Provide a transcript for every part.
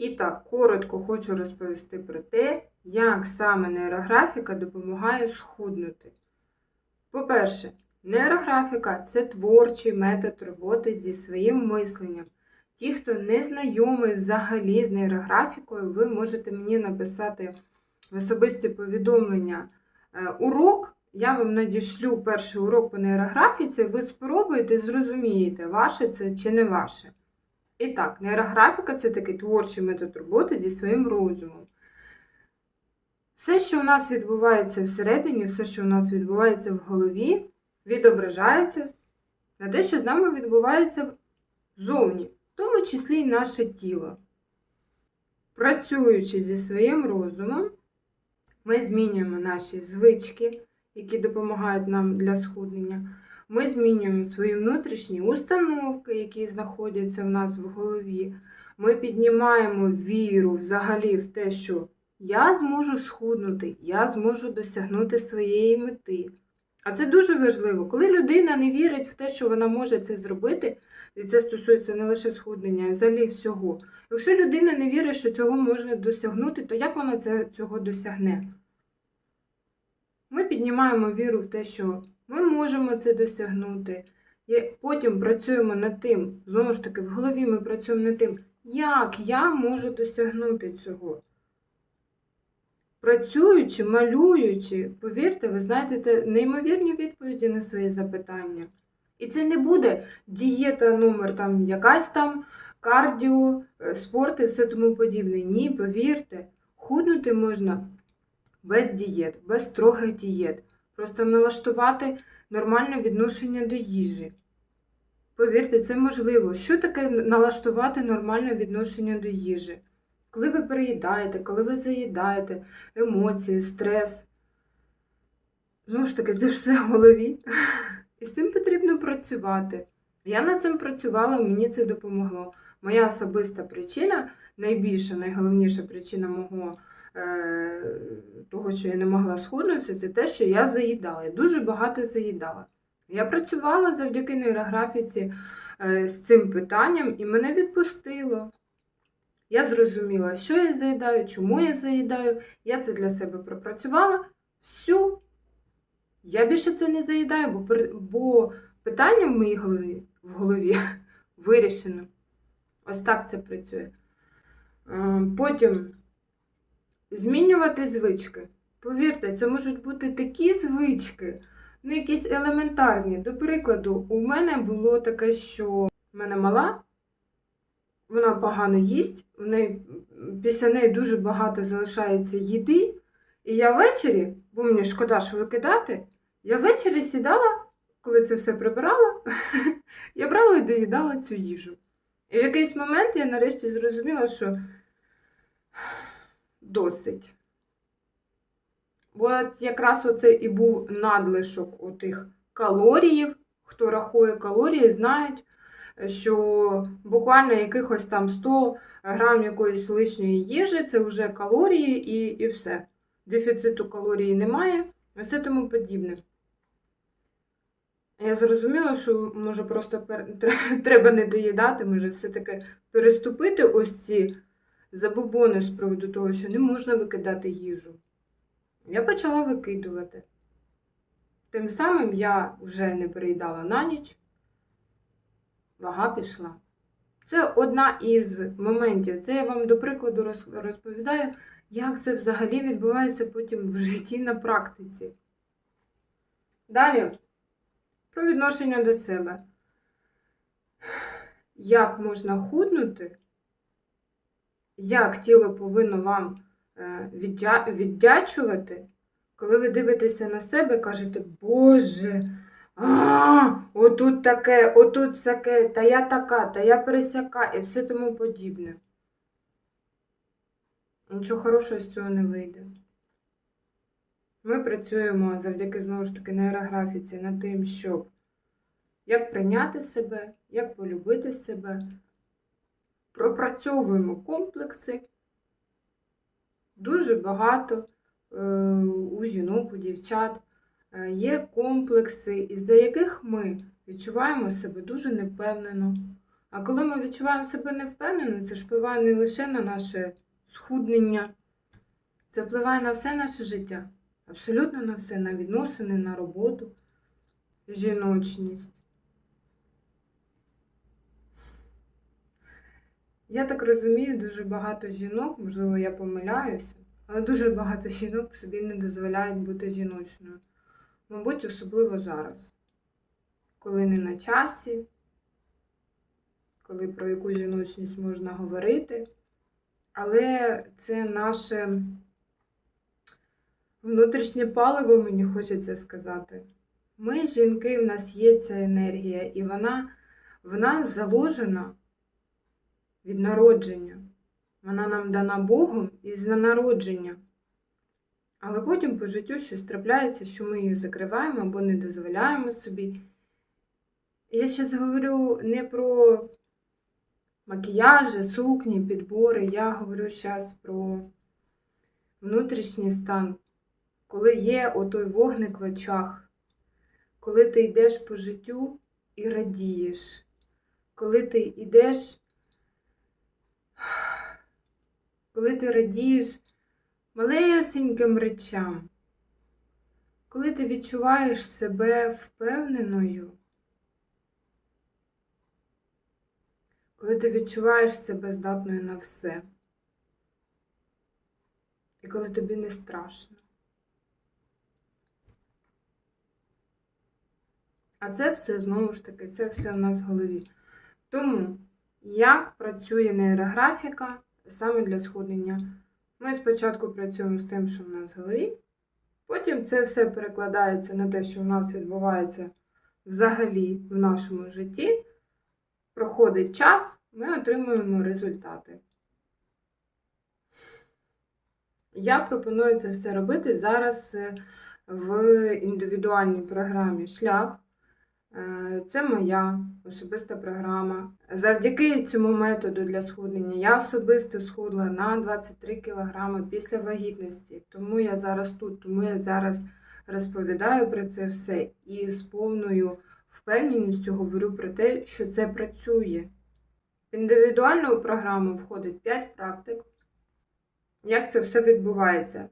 І так, коротко хочу розповісти про те, як саме нейрографіка допомагає схуднути. По-перше, нейрографіка це творчий метод роботи зі своїм мисленням. Ті, хто не знайомий взагалі з нейрографікою, ви можете мені написати в особисті повідомлення е, урок. Я вам надішлю перший урок по нейрографіці, ви спробуєте зрозумієте, ваше це чи не ваше. І так, нейрографіка це такий творчий метод роботи зі своїм розумом. Все, що у нас відбувається всередині, все, що у нас відбувається в голові, відображається на те, що з нами відбувається зовні, в тому числі й наше тіло. Працюючи зі своїм розумом, ми змінюємо наші звички, які допомагають нам для схуднення. Ми змінюємо свої внутрішні установки, які знаходяться в нас в голові. Ми піднімаємо віру взагалі в те, що я зможу схуднути, я зможу досягнути своєї мети. А це дуже важливо. Коли людина не вірить в те, що вона може це зробити, і це стосується не лише схуднення, а взагалі всього. Якщо людина не вірить, що цього можна досягнути, то як вона цього досягне? Ми піднімаємо віру в те, що ми можемо це досягнути. Потім працюємо над тим, знову ж таки, в голові ми працюємо над тим, як я можу досягнути цього. Працюючи, малюючи, повірте, ви знайдете неймовірні відповіді на свої запитання. І це не буде дієта номер там якась там, кардіо, е, спорт і все тому подібне. Ні, повірте, худнути можна без дієт, без строгих дієт. Просто налаштувати нормальне відношення до їжі. Повірте, це можливо. Що таке налаштувати нормальне відношення до їжі? Коли ви переїдаєте, коли ви заїдаєте, емоції, стрес. Знову ж таки, це все в голові. І з цим потрібно працювати. Я над цим працювала, мені це допомогло. Моя особиста причина, найбільша, найголовніша причина мого того, що я не могла схуднутися, це те, що я заїдала. Я дуже багато заїдала. Я працювала завдяки нейрографіці е, з цим питанням і мене відпустило. Я зрозуміла, що я заїдаю, чому я заїдаю. Я це для себе пропрацювала. Всю. Я більше це не заїдаю, бо, бо питання в моїй голові, в голові вирішено. Ось так це працює. Е, Потім змінювати звички. Повірте, це можуть бути такі звички, ну якісь елементарні. До прикладу, у мене було таке, що в мене мала, вона погано їсть, в неї, після неї дуже багато залишається їди. І я ввечері, бо мені шкода ж викидати, я ввечері сідала, коли це все прибирала, я брала і доїдала цю їжу. І в якийсь момент я нарешті зрозуміла, що досить. От якраз оце і був надлишок отих калоріїв. Хто рахує калорії, знають, що буквально якихось там 100 грам якоїсь лишньої їжі це вже калорії і, і все. Дефіциту калорій немає, і все тому подібне. Я зрозуміла, що може просто пер- треба не доїдати, може все-таки переступити ось ці забобони з приводу того, що не можна викидати їжу. Я почала викидувати. Тим самим я вже не переїдала на ніч, вага пішла. Це одна із моментів. Це я вам до прикладу розповідаю, як це взагалі відбувається потім в житті на практиці. Далі про відношення до себе. Як можна худнути, як тіло повинно вам е, віддя- віддячувати, коли ви дивитеся на себе і кажете, Боже, а, отут таке, отут таке, та я така, та я пересяка, і все тому подібне. Нічого хорошого з цього не вийде. Ми працюємо завдяки знову ж таки нейрографіці над тим, щоб як прийняти себе, як полюбити себе. Пропрацьовуємо комплекси. Дуже багато е, у жінок, у дівчат е, є комплекси, із-за яких ми відчуваємо себе дуже непевнено, А коли ми відчуваємо себе невпевнено, це ж впливає не лише на наше схуднення, це впливає на все наше життя. Абсолютно на все, на відносини, на роботу, жіночність. Я так розумію, дуже багато жінок, можливо, я помиляюся, але дуже багато жінок собі не дозволяють бути жіночною. Мабуть, особливо зараз, коли не на часі, коли про яку жіночність можна говорити. Але це наше внутрішнє паливо, мені хочеться сказати. Ми, жінки, в нас є ця енергія, і вона в нас заложена від народження. Вона нам дана Богом із народження. Але потім по життю щось трапляється, що ми її закриваємо або не дозволяємо собі. Я зараз говорю не про макіяжі, сукні, підбори. Я говорю зараз про внутрішній стан, коли є отой вогник в очах, коли ти йдеш по життю і радієш, коли ти йдеш, коли ти радієш малесеньким речам, коли ти відчуваєш себе впевненою. коли ти відчуваєш себе здатною на все. І коли тобі не страшно. А це все, знову ж таки, це все в нас в голові. Тому, як працює нейрографіка саме для схуднення? Ми спочатку працюємо з тим, що в нас в голові, потім це все перекладається на те, що в нас відбувається взагалі в нашому житті проходить час, ми отримуємо результати. Я пропоную це все робити зараз е, в індивідуальній програмі Шлях. Е, Це моя особиста програма. Завдяки цьому методу для схуднення я особисто схудла на 23 кг після вагітності. Тому я зараз тут, тому я зараз розповідаю про це все і з повною впевненістю говорю про те, що це працює. В індивідуальну програму входить 5 практик. Як це все відбувається?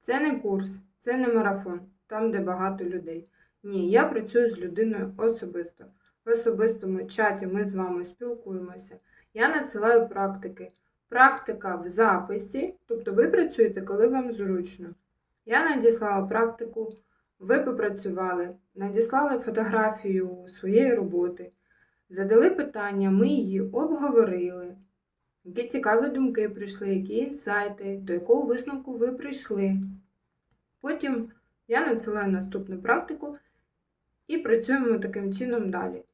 Це не курс, це не марафон, там, де багато людей. Ні, я працюю з людиною особисто. В особистому чаті ми з вами спілкуємося. Я надсилаю практики. Практика в записі, тобто ви працюєте, коли вам зручно. Я надіслала практику, ви попрацювали, надіслали фотографію своєї роботи, задали питання, ми її обговорили. Які цікаві думки прийшли, які інсайти, до якого висновку ви прийшли. Потім я надсилаю наступну практику і працюємо таким чином далі.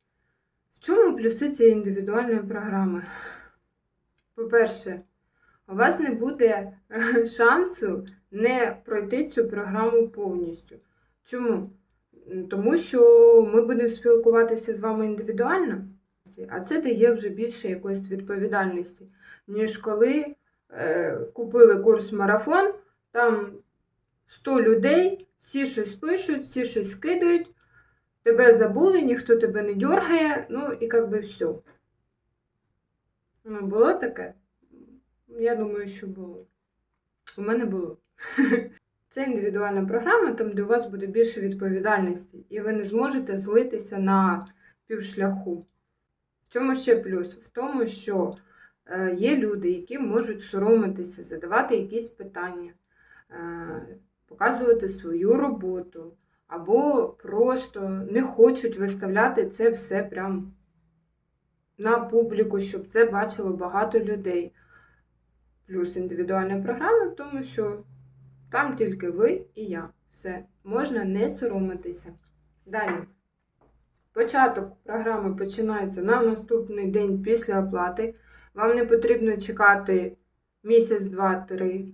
В чому плюси цієї індивідуальної програми? По-перше, у вас не буде е, шансу не пройти цю програму повністю. Чому? Тому що ми будемо спілкуватися з вами індивідуально, а це дає вже більше якоїсь відповідальності, ніж коли е, купили курс марафон, там 100 людей, всі щось пишуть, всі щось скидають, тебе забули, ніхто тебе не дергає, ну і як би все. Ну, було таке? Я думаю, що було. У мене було. Це індивідуальна програма, там, де у вас буде більше відповідальності, і ви не зможете злитися на півшляху. В чому ще плюс? В тому, що е, є люди, які можуть соромитися, задавати якісь питання, е, показувати свою роботу, або просто не хочуть виставляти це все прям на публіку, щоб це бачило багато людей. Плюс індивідуальна програма в тому, що там тільки ви і я. Все, можна не соромитися. Далі. Початок програми починається на наступний день після оплати. Вам не потрібно чекати місяць, два, три.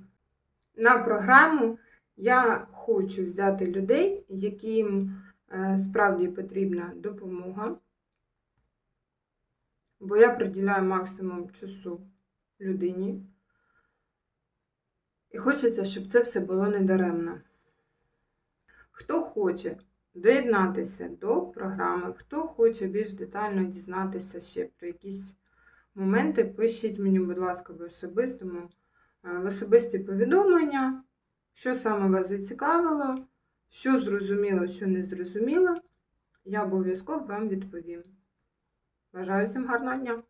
На програму я хочу взяти людей, яким е, справді потрібна допомога. Бо я приділяю максимум часу людині. І хочеться, щоб це все було недаремно. Хто хоче доєднатися до програми. Хто хоче більш детально дізнатися ще про якісь моменти, пишіть мені, будь ласка, в особистому, е, в особисті повідомлення, що саме вас зацікавило, що зрозуміло, що не зрозуміло. Я обов'язково вам відповім. Бажаю всім гарного дня!